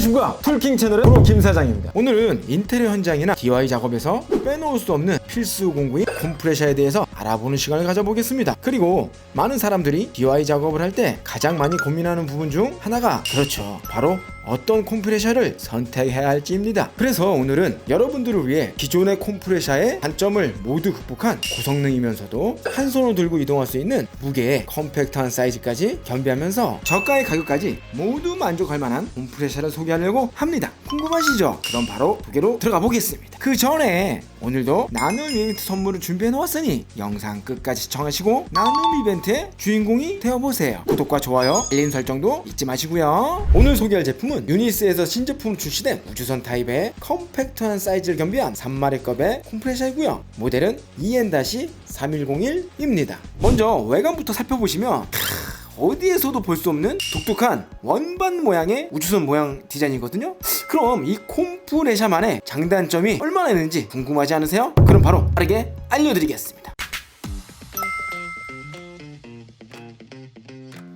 안녕하십니까 툴킹 채널의 프로 김 사장입니다. 오늘은 인테리어 현장이나 DIY 작업에서 빼놓을 수 없는 필수 공구인 콤프레셔에 대해서 알아보는 시간을 가져보겠습니다. 그리고 많은 사람들이 DIY 작업을 할 때 가장 많이 고민하는 부분 중 하나가 그렇죠. 바로 어떤 콤프레셔를 선택해야 할지입니다 그래서 오늘은 여러분들을 위해 기존의 콤프레셔의 단점을 모두 극복한 고성능이면서도 한 손으로 들고 이동할 수 있는 무게의 컴팩트한 사이즈까지 겸비하면서 저가의 가격까지 모두 만족할 만한 콤프레셔를 소개하려고 합니다. 궁금하시죠? 그럼 바로 무게로 들어가 보겠습니다. 그 전에 오늘도 나눔 이벤트 선물을 준비해 놓았으니 영상 끝까지 시청하시고 나눔 이벤트의 주인공이 되어보세요. 구독과 좋아요, 알림 설정도 잊지 마시고요. 오늘 소개할 제품 은 유니스에서 신제품 출시된 우주선 타입의 컴팩트한 사이즈를 겸비한 3마리급의 콤프레셔이고요. 모델은 EN-3101입니다. 먼저 외관부터 살펴보시면 어디에서도 볼 수 없는 독특한 원반 모양의 우주선 모양 디자인이거든요. 그럼 이 콤프레샤만의 장단점이 얼마나 있는지 궁금하지 않으세요? 그럼 바로 빠르게 알려드리겠습니다.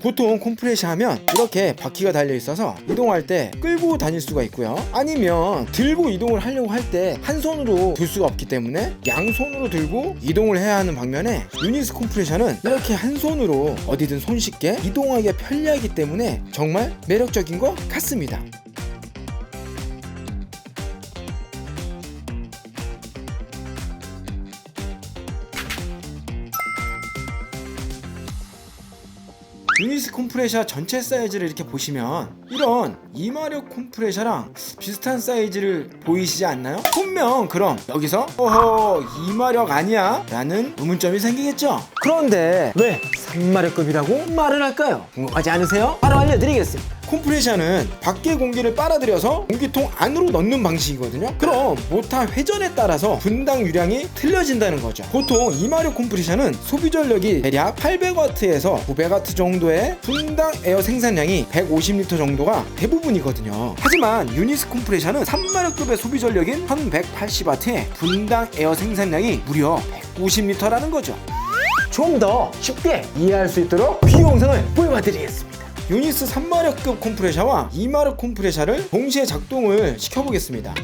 보통 콤프레셔 하면 이렇게 바퀴가 달려 있어서 이동할 때 끌고 다닐 수가 있고요. 아니면 들고 이동을 하려고 할 때 한 손으로 들 수가 없기 때문에 양손으로 들고 이동을 해야 하는 방면에 유니스 콤프레셔는 이렇게 한 손으로 어디든 손쉽게 이동하기가 편리하기 때문에 정말 매력적인 것 같습니다. 콤프레셔 전체 사이즈를 이렇게 보시면 이런 이마력 콤프레셔랑 비슷한 사이즈를 보이시지 않나요? 분명 그럼 여기서 어허 이마력 아니야? 라는 의문점이 생기겠죠? 그런데 왜 3마력급이라고 말을 할까요? 궁금하지 않으세요? 바로 알려드리겠습니다 콤프레셔는 밖의 공기를 빨아들여서 공기통 안으로 넣는 방식이거든요. 그럼 모터 회전에 따라서 분당 유량이 틀려진다는 거죠. 보통 이마력 콤프레셔는 소비 전력이 대략 800W에서 900W 정도의 분당 에어 생산량이 150L 정도가 대부분이거든요. 하지만 유니스 콤프레셔는 3마력급의 소비 전력인 1180W의 분당 에어 생산량이 무려 190L라는 거죠. 좀 더 쉽게 이해할 수 있도록 비영상을 보여드리겠습니다. 유니스 3마력급 콤프레셔와 2마력 콤프레셔를 동시에 작동을 시켜보겠습니다.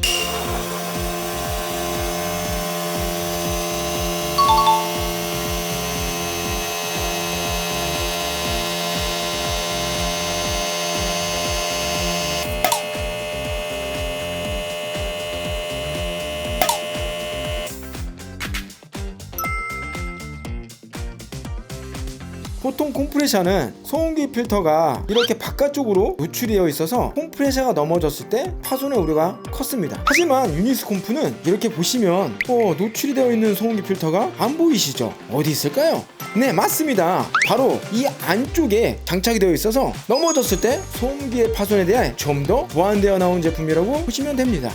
보통 콤프레셔는 소음기 필터가 이렇게 바깥쪽으로 노출이 되어 있어서 콤프레셔가 넘어졌을 때 파손의 우려가 컸습니다. 하지만 유니스 콤프는 이렇게 보시면 어, 노출이 되어 있는 소음기 필터가 안 보이시죠? 어디 있을까요? 네 맞습니다. 바로 이 안쪽에 장착이 되어 있어서 넘어졌을 때 소음기의 파손에 대해 좀더 보완되어 나온 제품이라고 보시면 됩니다.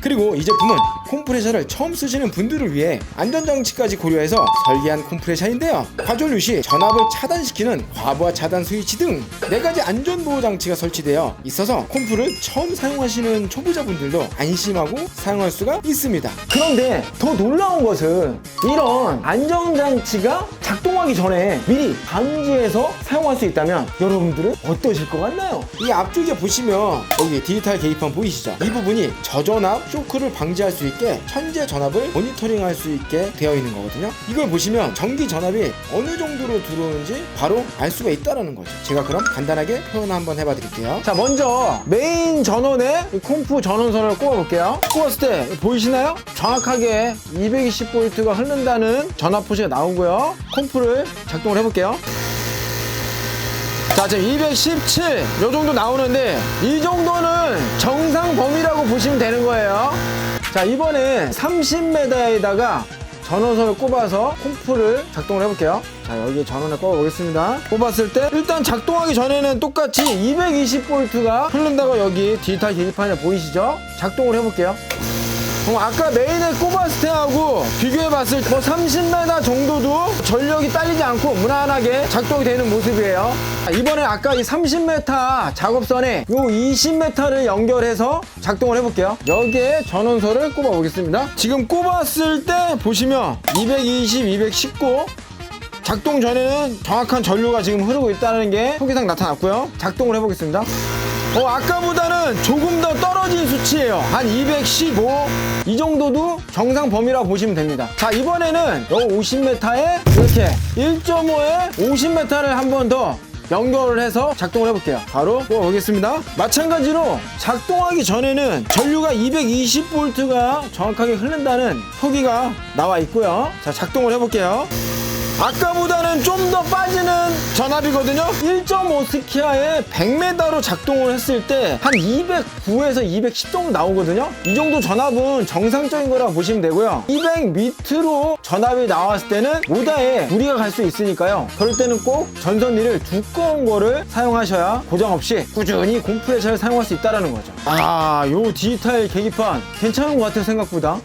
그리고 이 제품은 콤프레셔를 처음 쓰시는 분들을 위해 안전장치까지 고려해서 설계한 콤프레셔인데요. 과전류 시 전압을 차단시키는 과부하 차단 스위치 등 4가지 안전보호 장치가 설치되어 있어서 콤프를 처음 사용하시는 초보자분들도 안심하고 사용할 수가 있습니다. 그런데 더 놀라운 것은 이런 안전장치가 작동하기 전에 미리 감지해서 사용할 수 있다면 여러분들은 어떠실 것 같나요? 이 앞쪽에 보시면 여기 디지털 계기판 보이시죠? 이 부분이 저전압 쇼크를 방지할 수 있게 천재 전압을 모니터링할 수 있게 되어 있는 거거든요. 이걸 보시면 전기 전압이 어느 정도로 들어오는지 바로 알 수가 있다라는 거죠. 제가 그럼 간단하게 표현 한번 해봐 드릴게요. 자, 먼저 메인 전원에 이 콤프 전원선을 꼽아 볼게요. 꼽았을 때 보이시나요? 정확하게 220V가 흐른다는 전압 표시가 나오고요. 콤프를 작동을 해 볼게요. 자 지금 217 요 정도 나오는데 이 정도는 정상 범위라고 보시면 되는 거예요 자 이번에 30m에다가 전원선을 꼽아서 콤프를 작동을 해볼게요. 자 여기 전원을 꼽아 보겠습니다. 꼽았을 때 일단 작동하기 전에는 똑같이 220V가 흐른다고 여기 디지털 계기판에 보이시죠? 작동을 해볼게요 그럼 아까 꼽았을 때하고 비교해봤을 때 뭐 30m 정도도 전력이 딸리지 않고 무난하게 작동이 되는 모습이에요. 이번에 아까 이 30m 작업선에 요 20m를 연결해서 작동을 해볼게요. 여기에 전원선을 꼽아 보겠습니다. 지금 꼽았을 때 보시면 220, 219 작동 전에는 정확한 전류가 지금 흐르고 있다는 게 표기상 나타났고요. 작동을 해보겠습니다. 어, 아까보다는 조금 더 떨어진 수치예요. 한 215. 이 정도도 정상 범위라고 보시면 됩니다. 자, 이번에는 요 50m에 이렇게 1.5에 50m를 한 번 더 연결을 해서 작동을 해볼게요. 바로 보겠습니다. 마찬가지로 작동하기 전에는 전류가 220V가 정확하게 흐른다는 표기가 나와 있고요. 자, 작동을 해볼게요. 아까보다는 좀 더 빠지는 전압이거든요. 1.5 스키아에 100m로 작동을 했을 때 한 209에서 210 정도 나오거든요. 이 정도 전압은 정상적인 거라고 보시면 되고요. 200 밑으로 전압이 나왔을 때는 오다에 무리가 갈 수 있으니까요. 그럴 때는 꼭 전선리를 두꺼운 거를 사용하셔야 고장 없이 꾸준히 콤프레셔를 사용할 수 있다는 거죠. 아, 요 디지털 계기판 괜찮은 것 같아요, 생각보다.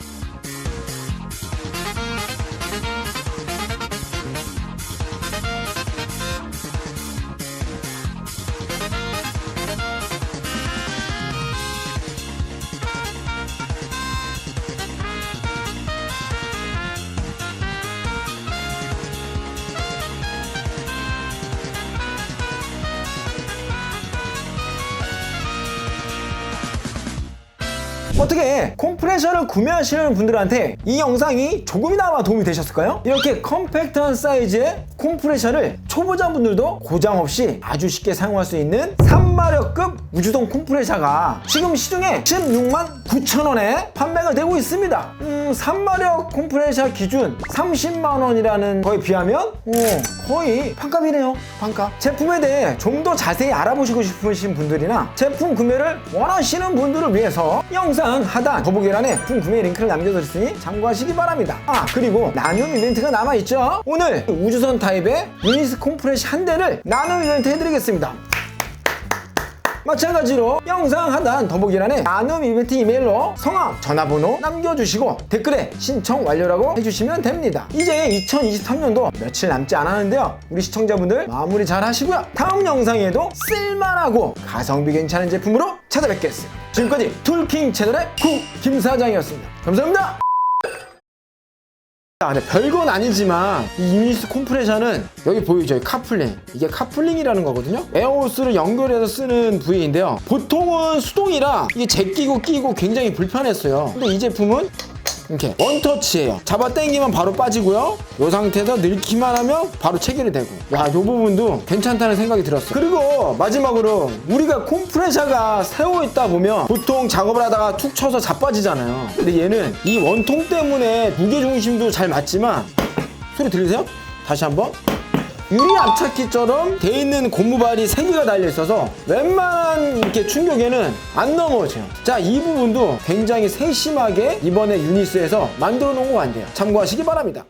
어떻게 컴프레셔를 구매하시는 분들한테 이 영상이 조금이나마 도움이 되셨을까요? 이렇게 컴팩트한 사이즈의 컴프레셔를 초보자분들도 고장 없이 아주 쉽게 사용할 수 있는 3마력급 우주동 컴프레셔가 지금 시중에 16만 9천 원에 판매가 되고 있습니다. 음, 3마력 컴프레셔 기준 30만 원이라는 거에 비하면 어, 거의 반값이네요. 반값. 제품에 대해 좀 더 자세히 알아보시고 싶으신 분들이나 제품 구매를 원하시는 분들을 위해서 영상 하단 더보기란에 제품 구매 링크를 남겨드렸으니 참고하시기 바랍니다. 아 그리고 나눔 이벤트가 남아있죠. 오늘 우주선 타입의 유니스 컴프레셔 한 대를 나눔 이벤트 해드리겠습니다. 마찬가지로 영상 하단 더보기란에 나눔 이벤트 이메일로 성함, 전화번호 남겨주시고 댓글에 신청 완료라고 해주시면 됩니다. 이제 2023년도 며칠 남지 않았는데요. 우리 시청자분들 마무리 잘 하시고요. 다음 영상에도 쓸만하고 가성비 괜찮은 제품으로 찾아뵙겠습니다. 지금까지 툴킹 채널의 구 김사장이었습니다. 감사합니다. 아, 근데 별건 아니지만 이 유니스 콤프레셔는 여기 보이죠? 이 카플링. 이게 카플링이라는 거거든요? 에어호스를 연결해서 쓰는 부위인데요. 보통은 수동이라 이게 제끼고 끼고 굉장히 불편했어요. 근데 이 제품은 이렇게 원터치예요. 잡아 당기면 바로 빠지고요. 이 상태에서 넣기만 하면 바로 체결이 되고. 야 이 부분도 괜찮다는 생각이 들었어요. 그리고 마지막으로 우리가 콤프레셔가 세워 있다 보면 보통 작업을 하다가 툭 쳐서 자빠지잖아요. 근데 얘는 이 원통 때문에 무게 중심도 잘 맞지만 소리 들리세요? 다시 한번 유리 앞차키처럼 돼 있는 고무발이 3개가 달려 있어서 웬만한 이렇게 충격에는 안 넘어져요. 자, 이 부분도 굉장히 세심하게 이번에 유니스에서 만들어 놓은 것 같네요. 참고하시기 바랍니다.